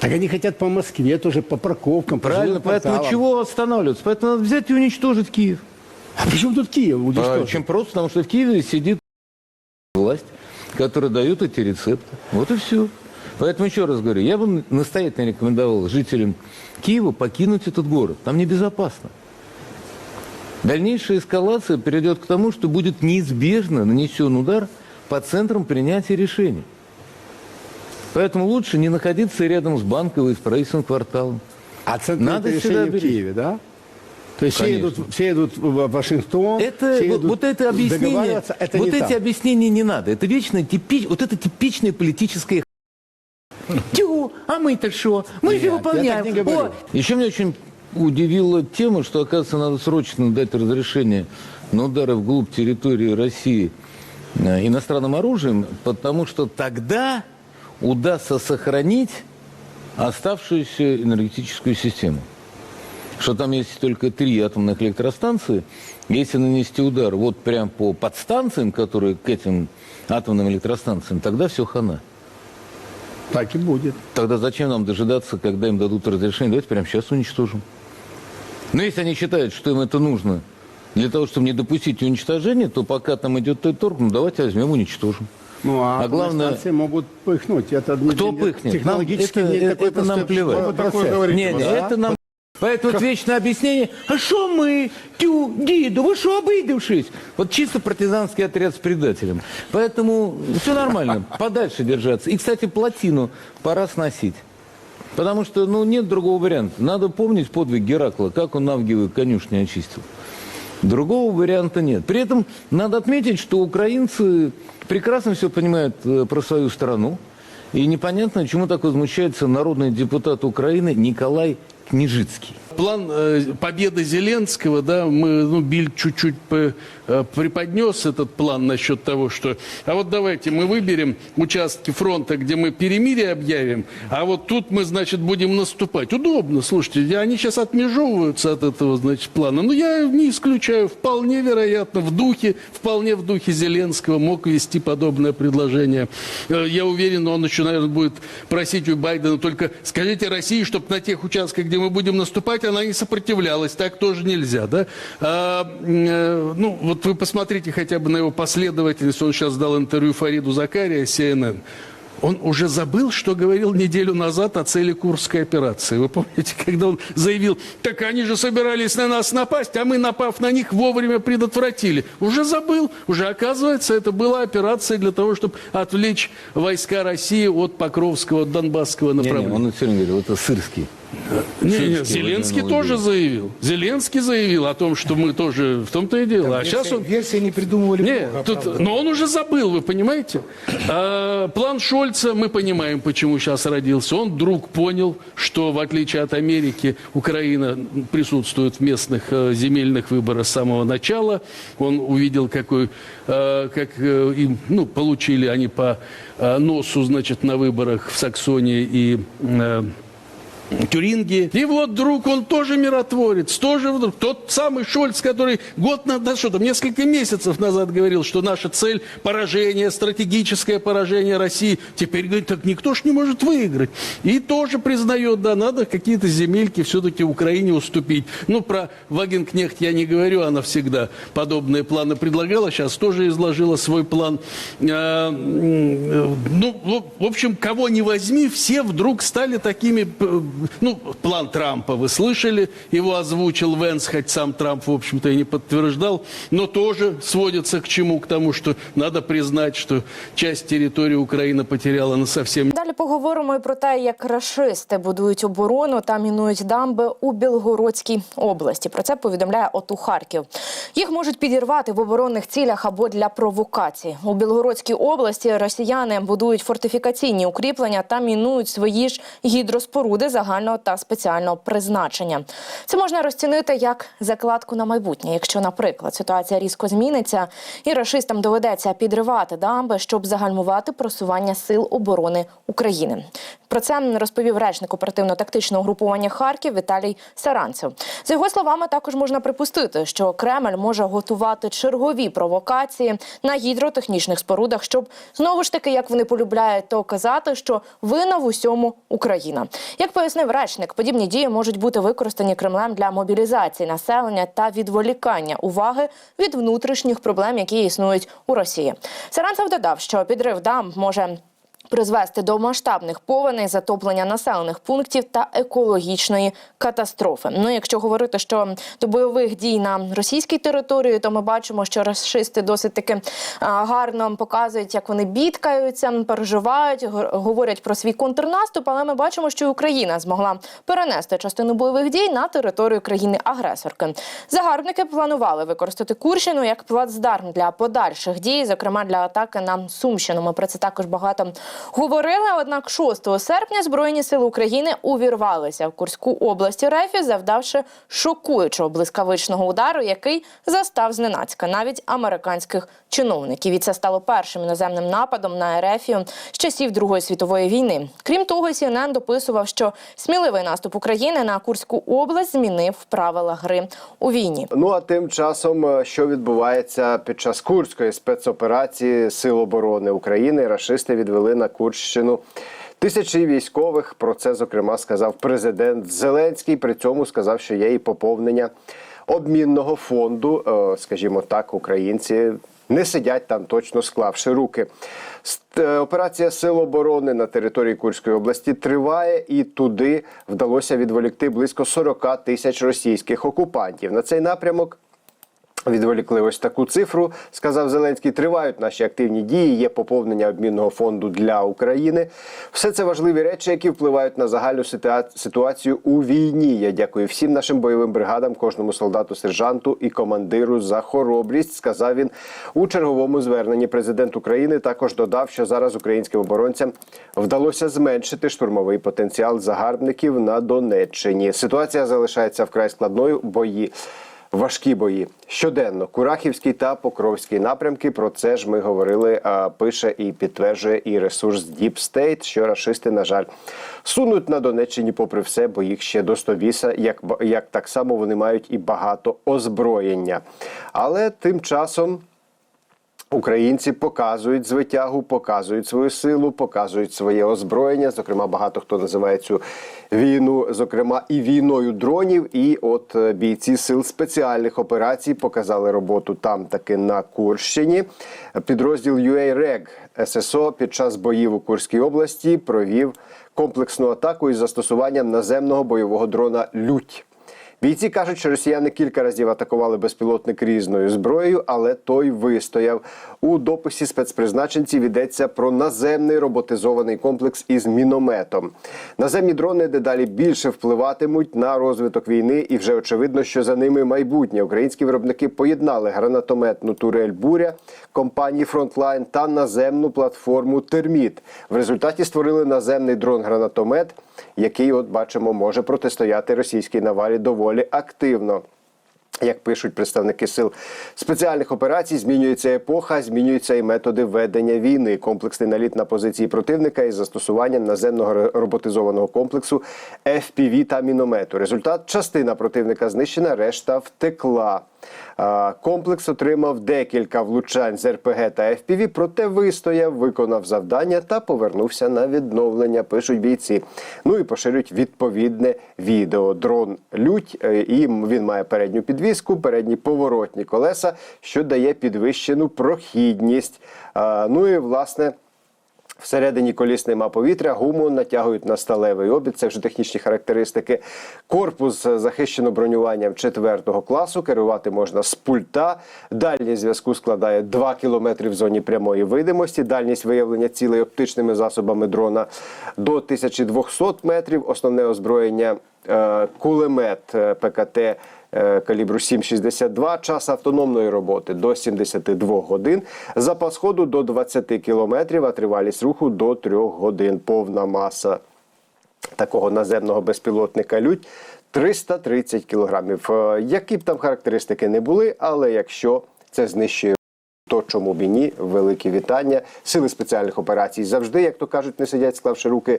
Так они хотят по Москве тоже, по парковкам, по Правильно, жилым поэтому чего останавливаться? Поэтому надо взять и уничтожить Киев. А при чем тут Киев? А? Очень просто, потому что в Киеве сидит власть, которая дает эти рецепты. Вот и все. Поэтому еще раз говорю, я бы настоятельно рекомендовал жителям Киева покинуть этот город. Там небезопасно. Дальнейшая эскалация приведет к тому, что будет неизбежно нанесен удар по центрам принятия решений. Поэтому лучше не находиться рядом с банковой и с правительственным кварталом. А центр Надо решение в. Киеве, да? То есть все идут, все идут в Вашингтон, Это, все вот, идут вот это объяснение, это вот эти так. объяснения не надо. Это вечно типич, вот это типичное политическое Тю, а мы-то что? Мы Нет, же я выполняем. так не говорю. О, Еще меня очень удивила тема, что, оказывается, надо срочно дать разрешение на удары вглубь территории России э, иностранным оружием, потому что тогда удастся сохранить оставшуюся энергетическую систему. Что там есть только три атомных электростанции. Если нанести удар вот прям по подстанциям, которые к этим атомным электростанциям, тогда все хана. Так и будет. Тогда зачем нам дожидаться, когда им дадут разрешение? Давайте прямо сейчас уничтожим. Но если они считают, что им это нужно для того, чтобы не допустить уничтожения, то пока там идет той торг, ну давайте возьмем уничтожим. Ну, а, А главное- могут пыхнуть. Это не- Кто не- пыхнет? Технологически Нам- не это- такой это нам плевать. Вы такое говорите, Не, не, Да? это нам... Поэтому это вечное объяснение, а что мы, тю, діду, ви що обидевшись? Вот чисто партизанский отряд с предателем. Поэтому все нормально, подальше держаться. И, кстати, плотину пора сносить. Потому что, ну, нет другого варианта. Надо помнить подвиг Геракла, как он Навгиевы конюшни очистил. Другого варианта нет. При этом надо отметить, что украинцы прекрасно все понимают э, про свою страну. И непонятно, чему так возмущается народный депутат Украины Николай Княжицкий. План э, победы Зеленского, да, мы, ну, Биль чуть-чуть э, преподнес этот план насчет того, что, а вот давайте мы выберем участки фронта, где мы перемирие объявим, а вот тут мы, значит, будем наступать. Удобно, слушайте, они сейчас отмежевываются от этого, значит, плана. Но я не исключаю, вполне вероятно, в духе, вполне в духе Зеленского мог вести подобное предложение. Э, Я уверен, он еще, наверное, будет просить у Байдена только скажите России, чтобы на тех участках, где мы будем наступать, она не сопротивлялась. Так тоже нельзя, да? А, э, ну, вот вы посмотрите хотя бы на его последовательность. Он сейчас дал интервью Фариду Закария, CNN. Он уже забыл, что говорил неделю назад о цели Курской операции. Вы помните, когда он заявил, так они же собирались на нас напасть, а мы, напав на них, вовремя предотвратили. Уже забыл. Уже, оказывается, это была операция для того, чтобы отвлечь войска России от Покровского, от Донбасского Не, не, направления. он все время говорил, это сырский. Не, не, Зеленский тоже заявил. Зеленский заявил о том, что мы тоже в том-то и дело. А сейчас он... Версии не придумывали Нет, много, тут, правда. но он уже забыл, вы понимаете? А, план Шольца, мы понимаем, почему сейчас родился. Он вдруг понял, что в отличие от Америки, Украина присутствует в местных э, земельных выборах с самого начала. Он увидел, какой, э, как э, им, ну, получили они по э, носу, значит, на выборах в Саксонии и э, Тюринги. И вот вдруг он тоже миротворец, тоже вдруг. Тот самый Шольц, который год назад, что там, несколько месяцев назад говорил, что наша цель поражение, стратегическое поражение России. Теперь говорит, так никто ж не может выиграть. И тоже признает, да, надо какие-то земельки все-таки Украине уступить. Ну, про Вагенкнехт я не говорю, она всегда подобные планы предлагала, сейчас тоже изложила свой план. А, м, ну, в- в общем, кого не возьми, все вдруг стали такими... Ну, план Трампа вы слышали, его озвучил Венс, хоть сам Трамп, в общем-то, и не подтверждал, но тоже сводится к чему? К тому, что надо признать, что часть территории Украина потеряла на совсем Далі поговоримо і про те, як рашисти будують оборону та мінують дамби у Білгородській області. Про це повідомляє ОТУ Харків. Їх можуть підірвати в оборонних цілях або для провокації. У Білгородській області росіяни будують фортифікаційні укріплення та мінують свої ж гідроспоруди загальною загального та спеціального призначення. Це можна розцінити як закладку на майбутнє, якщо, наприклад, ситуація різко зміниться, і рашистам доведеться підривати дамби, щоб загальмувати просування сил оборони України. Про це розповів речник оперативно-тактичного групування Харків Віталій Саранцев. За його словами, також можна припустити, що Кремль може готувати чергові провокації на гідротехнічних спорудах, щоб знову ж таки, як вони полюбляють то казати, що вина в усьому Україна. Як пояснив речник, подібні дії можуть бути використані Кремлем для мобілізації населення та відволікання уваги від внутрішніх проблем, які існують у Росії. Саранцев додав, що підрив дам може призвести до масштабних повеней, затоплення населених пунктів та екологічної катастрофи. Ну, якщо говорити, що до бойових дій на російській території, то ми бачимо, що расисти досить таки гарно показують, як вони бідкаються, переживають, говорять про свій контрнаступ. Але ми бачимо, що Україна змогла перенести частину бойових дій на територію країни-агресорки. Загарбники планували використати Курщину як плацдарм для подальших дій, зокрема для атаки на Сумщину. Ми про це також багато говорили. Однак 6 серпня Збройні сили України увірвалися в Курську область РФ, завдавши шокуючого блискавичного удару, який застав зненацька навіть американських чиновників. І це стало першим іноземним нападом на РФ з часів Другої світової війни. Крім того, CNN дописував, що сміливий наступ України на Курську область змінив правила гри у війні. Ну а тим часом, е, що відбувається під час курської спецоперації Сил оборони України, рашисти відвели на Курщину. Тисячі військових про це зокрема сказав президент Зеленський. При цьому сказав, що є і поповнення обмінного фонду. Е, Скажімо так, українці не сидять там, точно склавши руки. Е, Операція Сил оборони на території Курської області триває, і туди вдалося відволікти близько 40 тисяч російських окупантів. На цей напрямок Відволікли ось таку цифру, сказав Зеленський. Тривають наші активні дії. Є поповнення обмінного фонду для України. Все це важливі речі, які впливають на загальну ситуацію у війні. Я дякую всім нашим бойовим бригадам, кожному солдату, сержанту і командиру за хоробрість. Сказав він у черговому зверненні. Президент України також додав, що зараз українським оборонцям вдалося зменшити штурмовий потенціал загарбників на Донеччині. Ситуація залишається вкрай складною. Бої. Важкі бої щоденно Курахівський та Покровський напрямки. Про це ж ми говорили. Пише і підтверджує і ресурс Deep State, що рашисти, на жаль, сунуть на Донеччині, попри все, бо їх ще до Стобіса, як ба- як так само вони мають і багато озброєння. Але тим часом. Українці показують звитягу, показують свою силу, показують своє озброєння. Зокрема, багато хто називає цю війну, зокрема, і війною дронів. І от е, бійці сил спеціальних операцій показали роботу там таки на Курщині. Підрозділ UA-REG ССО під час боїв у Курській області провів комплексну атаку із застосуванням наземного бойового дрона Лють. Бійці кажуть, що росіяни кілька разів атакували безпілотник різною зброєю, але той вистояв. У дописі спецпризначенців йдеться про наземний роботизований комплекс із мінометом. Наземні дрони дедалі більше впливатимуть на розвиток війни, і вже очевидно, що за ними майбутнє. Українські виробники поєднали гранатометну турель Буря компанії Frontline та наземну платформу Терміт. В результаті створили наземний дрон-гранатомет, який, от бачимо, може протистояти російській навалі доволі активно. Як пишуть представники сил спеціальних операцій, змінюється епоха, змінюються і методи ведення війни. Комплексний наліт на позиції противника із застосуванням наземного роботизованого комплексу FPV та міномету. Результат частина противника знищена, решта втекла. Комплекс отримав декілька влучань з РПГ та FPV, проте вистояв, виконав завдання та повернувся на відновлення. Пишуть бійці. Ну і поширюють відповідне відео. Дрон лють, е, і він має передню підвіску, передні поворотні колеса, що дає підвищену прохідність. Ну і власне. Всередині коліс нема повітря, гуму натягують на сталевий обід. Це вже технічні характеристики. Корпус захищено бронюванням 4 класу. Керувати можна з пульта. Дальність зв'язку складає 2 км в зоні прямої видимості. Дальність виявлення цілей оптичними засобами дрона до 1200 метрів. Основне озброєння е, кулемет е, ПКТ калібру 7,62, час автономної роботи до 72 годин, запас ходу до 20 кілометрів, а тривалість руху до 3 годин. Повна маса такого наземного безпілотника Людь 330 кілограмів. Е, Які б там характеристики не були, але якщо це знищує то чому б і ні, великі вітання. Сили спеціальних операцій завжди, як то кажуть, не сидять, склавши руки.